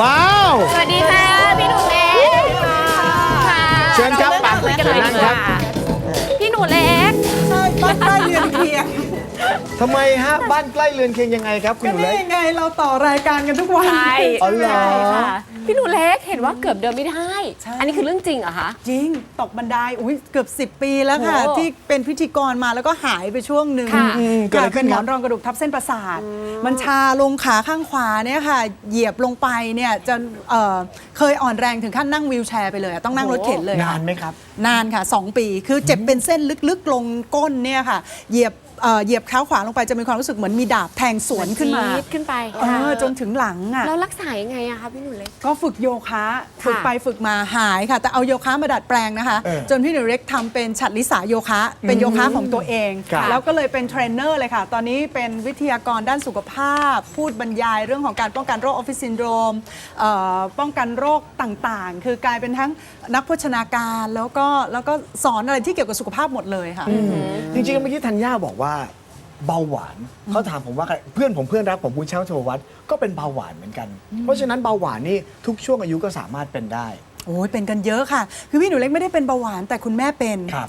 ว้าว สวัสดีค่ะ พี่หนูเล็กค่ะเชิญครับเริ่มคุยกันเลยเชิญนั่ดีงกครัว่าบพี่หนูเล็ก ใช่บ้านใกล้เรือนเคียง ทำไมฮะ บ้านใกล้เรือนเคียงยังไงครับ คุณก็หนูนี่เล็กไงเราต่อรายการกันทุกวัน ใช่อ๋อเหรอ ใช่ค่ะพี่หนูเล็กเห็นว่าเกือบเดินไม่ได้ ใช่ อันนี้คือเรื่องจริงเหรอคะ จริง ตกบันไดอุ้ยเกือบ 10 ปีแล้วค่ะ โอ้ที่เป็นพิธีกรมาแล้วก็หายไปช่วงหนึ่งค่ะ อืมเกิดอะไรขึ้เป็นนหมครัอบนรองกระดูกทับเส้นประสาท มันชาลงขาข้างขวาเนี่ยค่ะ เหยียบลงไปเนี่ยจนเอ่อเคยอ่อนแรงถึงขั้นนั่งวีลแชร์ไปเลยอะต้องนั่งรถเข็นเลยนาค่ะนไหมครับ นานค่ะ 2 ปีคือเจ็บเป็นเส้นลึกๆลงก้นเนี่ยค่ะ เหยียบ เอ่อเหยียบเท้าขวาลงไปจะมีความรู้สึกเหมือนมีดาบแทงสวนขึ้นมาจี๊ดขึ้นไปเออจนถึงหลังอะ แล้วรักษายังไงอะคะพี่หนูเล็ก ก็ฝึกโยคะฝึกไปฝึกมาหายค่ะ แต่เอาโยคะมาดัดแปลงนะคะ เออจนพี่หนูเล็กทำเป็นฉัดลิสาโยคะ เป็นโยคะของตัวเอง ครับ แล้วก็เลยเป็นเทรนเนอร์เลยค่ะ ตอนนี้เป็นวิทยากรด้านสุขภาพ พูดบรรยายเรื่องของการป้องกันโรคออฟฟิศซินโดรมเอ่อป้องกันโรคต่างๆ คือกลายเป็นทั้งนักโภชนาการแล้วก็แล้วก็สอนอะไรที่เกี่ยวกับสุขภาพหมดเลยค่ะ จริงๆเมื่อกี้ธัญญาบอกว่าเบาหวานเขาถามผมว่าใครเพื่อนผมเพื่อนรักผมคุณเช้าโทวัฒน์ก็เป็นเบาหวานเหมือนกัน เพราะฉะนั้นเบาหวานนี่ทุกช่วงอายุก็สามารถเป็นได้ โอ้ยเป็นกันเยอะค่ะ คือพี่หนูเล็กไม่ได้เป็นเบาหวานแต่คุณแม่เป็นครับ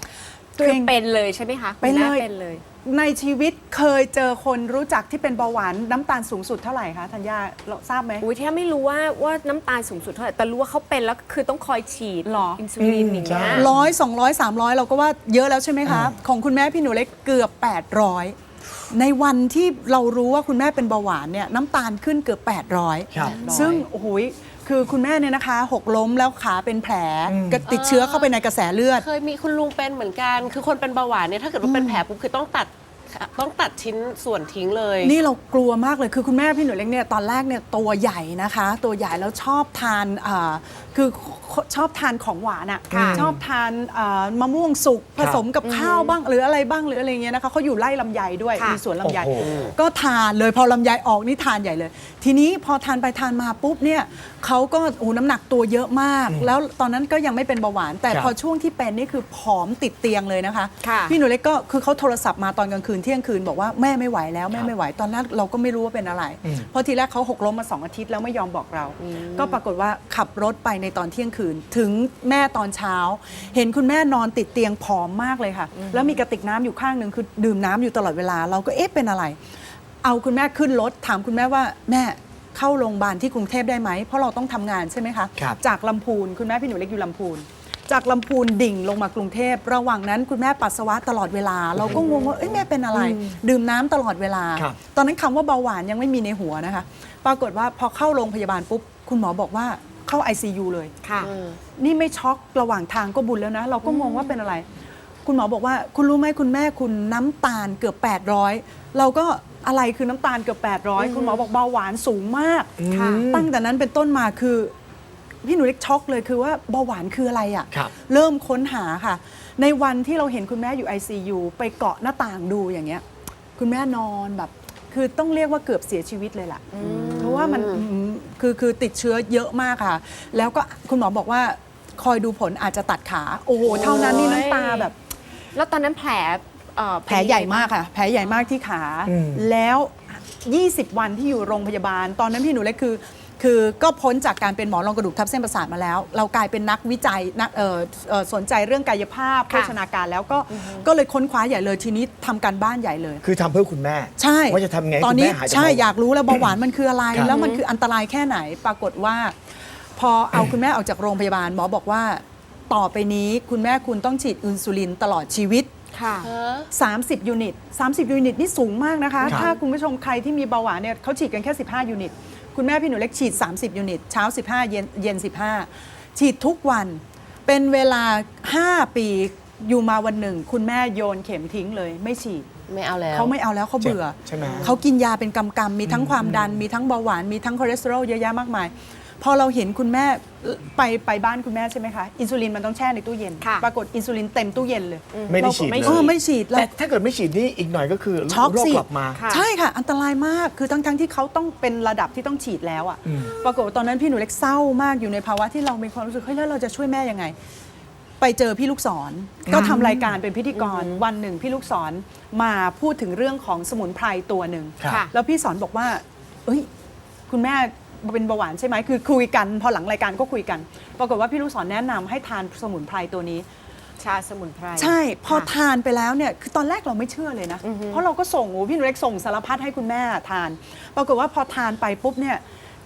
ตัวคือเอง เป็นเลยใช่ไหมคะเป็นเลยคุณแม่เป็นเลย ในชีวิตเคยเจอคนรู้จักที่เป็นเบาหวานน้ำตาลสูงสุดเท่าไหร่คะธัญญาเราทราบไหม อุ้ยแค่ไม่รู้ว่าว่าน้ำตาลสูงสุดเท่าไหร่แต่รู้ว่าเขาเป็นแล้วคือต้องคอยฉีดหรออิ นซูลินอย่างเงี้ย ใช่ ร้อยสองร้อยสามร้อยเราก็ว่าเยอะแล้วใช่ไหมคะ ของคุณแม่พี่หนูเล็กเกือบ 800 ในวันที่เรารู้ว่าคุณแม่เป็นเบาหวานเนี่ยน้ำตาลขึ้นเกือบ800ครับซึ่งโอ้โหย คือคุณแม่เนี่ยนะคะ หกล้มแล้วขาเป็นแผลก็ติดเชื้อเข้าไปในกระแสเลือด เคยมีคุณลุงเป็นเหมือนกัน คือคนเป็นเบาหวานเนี่ยถ้าเกิดว่าเป็นแผลปุ๊บคือต้องตัด ต้องตัดชิ้นส่วนทิ้งเลย นี่เรากลัวมากเลยคือคุณแม่พี่หนูเล็กเนี่ยตอนแรกเนี่ยตัวใหญ่นะคะ ตัวใหญ่แล้วชอบทานอ่าคือชอบทานของหวานอะค่ะชอบทานอ่ามะม่วงสุกผสมกับข้าวบ้างหรืออะไรบ้างหรืออะไรเงี้ยนะคะเขาอยู่ไร่ลำไยด้วยค่ะ มีสวนลำไย โอ้โห ก็ทานเลยพอลำไยออกนี่ทานใหญ่เลย ทีนี้พอทานไปทานมาปุ๊บเนี่ยเขาก็โอ้โหน้ำหนักตัวเยอะมาก แล้วตอนนั้นก็ยังไม่เป็นเบาหวาน แต่ครับ พอช่วงที่เป็นนี่คือผอมติดเตียงเลยนะคะ ค่ะ พี่หนูเล็กก็คือเขาโทรศัพท์มาตอนกลางคืนเที่ยงคืนบอกว่าแม่ไม่ไหวแล้วแม่ไม่ไหวตอนแรกเราก็ไม่รู้ว่าเป็นอะไร เพราะทีแรกเขาหกล้มมาสองอาทิตย์แล้วไม่ยอมบอกเรา ก็ปรากฏว่าขับรถไปในตอนเที่ยงคืน ถึงแม่ตอนเช้า เห็นคุณแม่นอนติดเตียงผอมมากเลยค่ะ แล้วมีกระติกน้ำอยู่ข้างหนึ่งคือดื่มน้ำอยู่ตลอดเวลา เราก็เอ๊ะเป็นอะไร เอาคุณแม่ขึ้นรถถามคุณแม่ว่าแม่เข้าโรงพยาบาลที่กรุงเทพได้ไหมเพราะเราต้องทำงานใช่ไหมคะครับจากลำพูนคุณแม่พี่หนูเล็กอยู่ลำพูน จากลำพูนดิ่งลงมากรุงเทพ ระหว่างนั้นคุณแม่ปัสสาวะตลอดเวลา เราก็งงว่าเอ้ยแม่เป็นอะไร ดื่มน้ำตลอดเวลา ครับ ตอนนั้นคำว่าเบาหวานยังไม่มีในหัวนะคะ ปรากฏว่าพอเข้าโรงพยาบาลปุ๊บ คุณหมอบอกว่าเข้า ICU เลย ค่ะ นี่ไม่ช็อกระหว่างทางก็บุญแล้วนะ เราก็งงว่าเป็นอะไร คุณหมอบอกว่า คุณรู้ไหมคุณแม่คุณน้ำตาลเกือบ 800 เราก็อะไรคือน้ำตาลเกือบ 800 คุณหมอบอกเบาหวานสูงมากค่ะตั้งแต่นั้นเป็นต้นมาคือ พี่หนูเล็กช็อกเลยคือว่าเบาหวานคืออะไรอะครับเริ่มค้นหาค่ะ ในวันที่เราเห็นคุณแม่อยู่ ICU ไปเกาะหน้าต่างดูอย่างเงี้ย คุณแม่นอนแบบ คือต้องเรียกว่าเกือบเสียชีวิตเลยล่ะ เพราะว่ามันอืมคือคือติดเชื้อเยอะมากค่ะ แล้วก็คุณหมอบอกว่าคอยดูผลอาจจะตัดขา โอ้โหเท่านั้นนี่น้ำตาแบบ แล้วตอนนั้นแผลเอ่อแผลใหญ่มากค่ะ แผลใหญ่มากที่ขาอืมแล้ว 20 วันที่อยู่โรงพยาบาล ตอนนั้นพี่หนูเล็กคือ คือก็พ้นจากการเป็นหมอรองกระดูกทับเส้นประสาทมาแล้ว เรากลายเป็นนักวิจัยนักเอ่อเอ่อสนใจเรื่องกายภาพโภชนาการแล้วก็ก็เลยค้นคว้าใหญ่เลยทีนี้ทำการบ้านใหญ่เลย คือทำเพื่อคุณแม่ ใช่ว่าจะทำไงให้ตอนคุณนี้แม่หายจากใช่เบาหวานอยากรู้แล้วเบาหวานมันคืออะไรครับแล้วมันคืออันตรายแค่ไหนปรากฏว่า พอเอาคุณแม่ออกจากโรงพยาบาลหมอบอกว่าต่อไปนี้คุณแม่คุณต้องฉีดอินซูลินตลอดชีวิตค่ะ30 ยูนิต 30 ยูนิตนี่สูงมากนะคะครับถ้าคุณผู้ชมใครที่มีเบาหวานเนี่ยเขาฉีดกันแค่ 15 ยูนิต คุณแม่พี่หนูเล็กฉีด 30 ยูนิต เช้า 15 เย็นเย็น 15 ฉีดทุกวันเป็นเวลา 5 ปีอยู่มาวันหนึ่ง คุณแม่โยนเข็มทิ้งเลย ไม่ฉีดไม่เอาแล้ว เขาไม่เอาแล้วเขาเบื่อ ใช่ไหม เขากินยาเป็นกำกำๆมีทั้งความดันมีทั้งเบาหวานมีทั้งคอเลสเตอรอลเยอะแยะมากมาย พอเราเห็นคุณแม่ไปไปบ้านคุณแม่ใช่ไหมคะ อินซูลินมันต้องแช่ในตู้เย็น ค่ะปรากฏอินซูลินเต็มตู้เย็นเลยไม่ได้ฉีดเราเลเออยไม่ฉีดเรา แต่ถ้าเกิดไม่ฉีดนี่อีกหน่อยก็คือช็อกโรคสิกลับมา ค่ะ ใช่ค่ะ อันตรายมากคือทั้งทั้งๆที่เขาต้องเป็นระดับที่ต้องฉีดแล้วอะอืมปรากฏว่าตอนนั้นพี่หนูเล็กเศร้ามากอยู่ในภาวะที่เรามีความรู้สึกเฮ้ยแล้วเราจะช่วยแม่ยังไง ไปเจอพี่ลูกศรก็ทำรายการเป็นพิธีกรวันหนึ่งพี่ลูกศรมาพูดถึงเรื่องของสมุนไพรตัวหนึ่งครับค่ะ แล้วพี่สอนบอกว่า เอ้ย คุณแม่ เป็นเบาหวานใช่ไหมคือคุยกัน พอหลังรายการก็คุยกัน ปรากฏว่าพี่ลูกศรแนะนำให้ทานสมุนไพรตัวนี้ ชาสมุนไพร ใช่ พอค่ะทานไปแล้วเนี่ย คือตอนแรกเราไม่เชื่อเลยนะเพราะเราก็ส่งโอ้พี่หนูเล็กส่งสารพัดให้คุณแม่ทาน ปรากฏว่าพอทานไปปุ๊บเนี่ย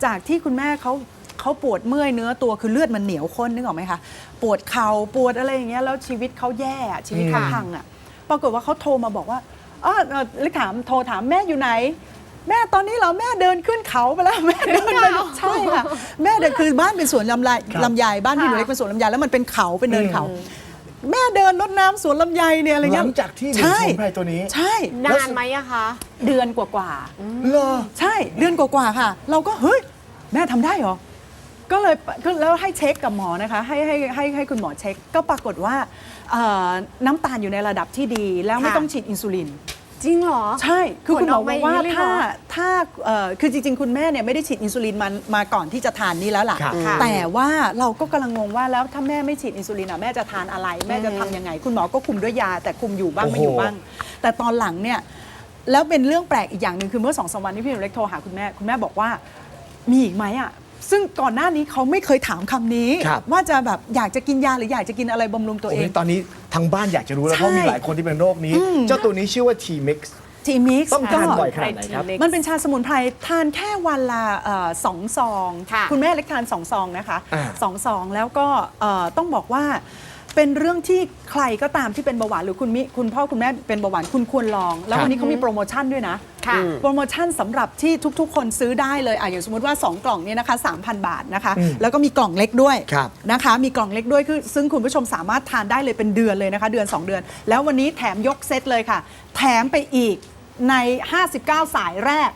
จากที่คุณแม่เขาเขาปวดเมื่อยเนื้อตัวคือเลือดมันเหนียวข้นนึกออกไหมคะ ปวดเข่าปวดอะไรอย่างเงี้ย แล้วชีวิตเขาแย่อะชีวิตเขาค่ะพังอะ ปรากฏว่าเขาโทรมาบอกว่าอ๋อเอ่อเล็กถามโทรถามแม่อยู่ไหน แม่ตอนนี้เหราแม่เดินขึ้นเขาไปแล้ว แม่เดินไปใช่ค่ะ แม่เดินคือบ้านเป็นสวนลำไยครับลำไยบ้านพี่หนูเล็กเป็นสวนลำไยแล้วมันเป็นเขาเป็นเนินเขาแม่เดินรดน้ำสวนลำไยเนี่ยอะไรหเงี้ลัยงจากที่ดื่มใช่สมุนไพรตัวนี้ใช่นานไหมอะคะ เดือนกว่าเหรอๆใช่เดือนกว่าๆค่ะ เราก็เฮ้ยแม่ทำได้เหรอ ก็เลยก็แล้วให้เช็คกับหมอนะคะ ให้ให้ให้ให้คุณหมอเช็ค ก็ปรากฏว่าเอ่อน้ำตาลอยู่ในระดับที่ดีแล้วไม่ค่ะ ต้องฉีดอินซูลิน จริงเหรอ ใช่ คือคุณหมอผลออกบมาอกว่าอย่างนี้เลยเหรถ้าอถ้าเอ่อคือจริง ๆ คุณแม่เนี่ยไม่ได้ฉีดอินซูลินมามาก่อนที่จะทานนี้แล้วล่ะ ครับค่ะแต่ว่าเราก็กำลังงงว่าแล้วถ้าแม่ไม่ฉีดอินซูลินอะแม่จะทานอะไร แม่จะทำยังไง คุณหมอก็คุมด้วยยา แต่คุมอยู่บ้างโอ้โหไม่อยู่บ้าง แต่ตอนหลังเนี่ยแล้วเป็นเรื่องแปลกอีกอย่างหนึ่งคือเมื่อสองสามวันที่พี่หนูเล็กโทรหาคุณแม่คุณแม่บอกว่ามีอีกไหมอะ ซึ่งก่อนหน้านี้เขาไม่เคยถามคำนี้ ครับ ว่าจะแบบอยากจะกินยาหรืออยากจะกินอะไรบำรุงตัวเอโอ้ง ยตอนนี้ทางบ้านอยากจะรู้แล้วเพราะใช่มีหลายคนที่เป็นโรคนี้ เจ้าตัวนี้ชื่อว่า T-Mix ทีมิกซ์ต้องทานบ่อยขนาดไหนครับ มันเป็นชาสมุนไพรทานแค่วันละเอ่อสองซองค่ะคุณแม่เล็กทานสองซองนะคะอ่า สองซองแล้วก็เอ่อต้องบอกว่า เป็นเรื่องที่ใครก็ตามที่เป็นเบาหวานหรือคุณมิคุณพ่อคุณแม่เป็นเบาหวานคุณควรลอง แล้ววันนี้เขามีโปรโมชั่นด้วยนะ ค่ะ โปรโมชั่นสำหรับที่ทุกๆ คนซื้อได้เลยอะอย่างสมมติว่า 2 กล่องเนี่ยนะคะ3,000 บาทนะคะอืมแล้วก็มีกล่องเล็กด้วยครับนะคะ มีกล่องเล็กด้วยคือซึ่งคุณผู้ชมสามารถทานได้เลยเป็นเดือนเลยนะคะ เดือน 2 เดือน แล้ววันนี้แถมยกเซตเลยค่ะ แถมไปอีกใน 59 สายแรก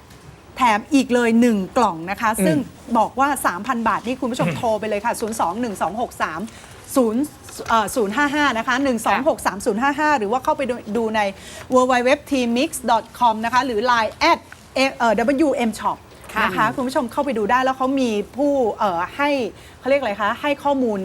แถมอีกเลย 1 กล่องนะคะ ซึ่งบอกว่า 3,000 บาทนี่คุณผู้ชมโทรไปเลยค่ะ 02123 0เอ่อ055 นะคะ 1263055 หรือว่าเข้าไปดูดูใน www.tmix.com นะคะ หรือ Line at เอ่อ WM Shop ค่ะนะคะคุณผู้ชมเข้าไปดูได้แล้วเขามีผู้เอ่อให้เขาเรียกอะไรคะ ให้ข้อมูล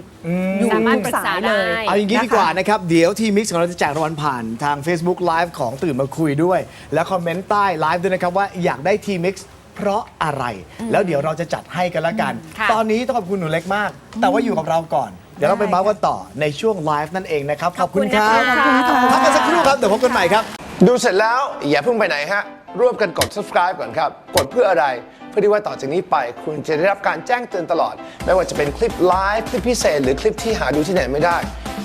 อยู่สามารถทุปรึกษาสเลยได้เอาอย่างนี้นะคะดีกว่านะครับ เดี๋ยวทีมิกซ์ของเราจะแจกรางวัลผ่านทาง Facebook Live ของตื่นมาคุยด้วย และคอมเมนต์ใต้ไลฟ์ด้วยนะครับว่าอยากได้ทีมิกซ์เพราะอะไร แล้วเดี๋ยวเราจะจัดให้กันละกันค่ะตอนนี้ต้องขอบคุณหนูเล็กมาก แต่ว่าอยู่กับเราก่อน เดี๋ยวเราไปเมาส์กันต่อในช่วงไลฟ์นั่นเองนะครับขอบคุณครับขอบคุณนะคะพักกันสักครู่ครับเดี๋ยวพบกันใหม่ครับ ดูเสร็จแล้วอย่าเพิ่งไปไหนฮะ ร่วมกันกด subscribe ก่อนครับ กดเพื่ออะไร เพื่อที่ว่าต่อจากนี้ไป คุณจะได้รับการแจ้งเตือนตลอด ไม่ว่าจะเป็นคลิปไลฟ์คลิปพิเศษ หรือคลิปที่หาดูที่ไหนไม่ได้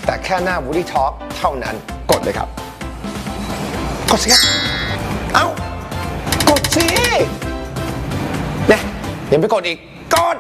แต่แค่หน้า Woody Talk เท่านั้นกดเลยครับ กดสิครับเอ้ากดสิเนี่ยยังไม่กดอีกกด